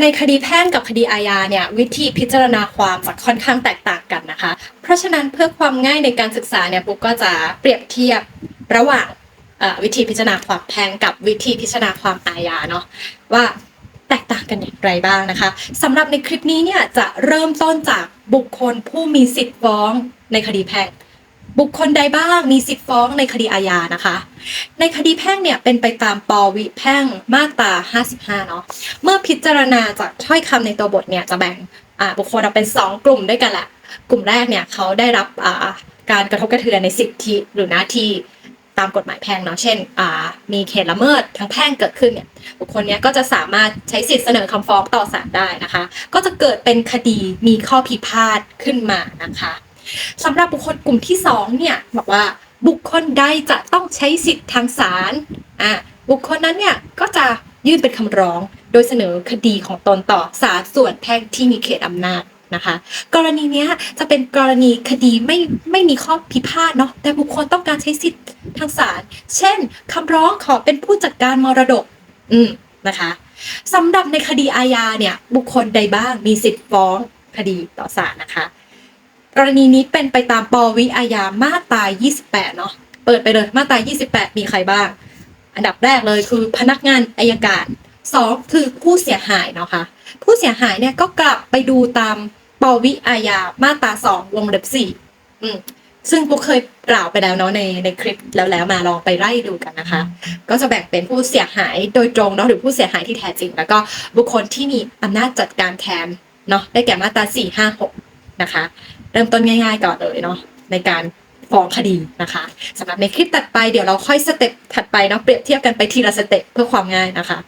ในคดีแพ่งกับคดีอาญาเนี่ยวิธีพิจารณาความจะค่อนข้างแตกต่างกันนะคะ เพราะฉะนั้นเพื่อความง่ายในการศึกษาเนี่ยปุ๊กก็จะเปรียบเทียบระหว่างวิธีพิจารณาความแพ่งกับวิธีพิจารณาความอาญาเนาะว่าแตกต่างกันอย่างไรบ้างนะคะสำหรับในคลิปนี้เนี่ยจะเริ่มต้นจากบุคคลผู้มีสิทธิ์ฟ้องในคดีแพ่ง บุคคลใดบ้างมีสิทธิฟ้องในคดีอาญานะคะ ในคดีแพ่งเนี่ยเป็นไปตามปวิแพ่งมาตรา 55 เนาะเมื่อพิจารณาจากถ้อยคำในตัวบทเนี่ยจะแบ่งบุคคลออกเป็น 2 กลุ่มด้วยกันแหละ กลุ่มแรกเนี่ยเขาได้รับการกระทบกระเทือนในสิทธิหรือหน้าที่ตามกฎหมายแพ่งเนาะเช่นมีเขตละเมิดทางแพ่งเกิดขึ้นเนี่ยบุคคลเนี้ยก็จะสามารถใช้สิทธิเสนอคำฟ้องต่อศาลได้นะคะ ก็จะเกิดเป็นคดีมีข้อพิพาทขึ้นมานะคะ สำหรับบุคคลกลุ่มที่สองเนี่ยบอกว่าบุคคลใดจะต้องใช้สิทธิ์ทางศาลอะบุคคลนั้นเนี่ยก็จะยื่นเป็นคำร้อง โดยเสนอคดีของตนต่อศาลส่วนแพ่งที่มีเขตอำนาจนะคะ กรณีนี้จะเป็นกรณีคดีไม่ไม่มีข้อพิพาทเนาะแต่บุคคลต้องการใช้สิทธิ์ทางศาลเช่นคำร้องขอเป็นผู้จัดการมรดก อืมนะคะสำหรับในคดีอาญาเนี่ยบุคคลใดบ้างมีสิทธิ์ฟ้องคดีต่อศาลนะคะ กรณีนี้เป็นไปตามปวิอาญามาตรา28 เนาะเปิดไปเลยมาตรา28 มีใครบ้าง อันดับแรกเลยคือพนักงานอายการสองคือผู้เสียหายเนาะค่ะผู้เสียหายเนี่ยก็กลับไปดูตามปวิอาญามาตราสองวงเล็บสี่อืมซึ่งปุ๊กเคยกล่าวไปแล้วเนาะในในคลิปแล้วแล้วมาลองไปไล่ดูกันนะคะ ก็จะแบ่งเป็นผู้เสียหายโดยตรงเนาะหรือผู้เสียหายที่แท้จริง แล้วก็บุคคลที่มีอำนาจจัดการแทนเนาะได้แก่มาตราสี่ห้าหกนะคะ เริ่มต้นง่าย ๆ ก่อนเลยเนาะในการฟ้องคดีนะคะสำหรับในคลิปตัดไปเดี๋ยวเราค่อยสเต็ปถัดไปเนาะเปรียบเทียบกันไปทีละสเต็ปเพื่อความง่ายนะคะ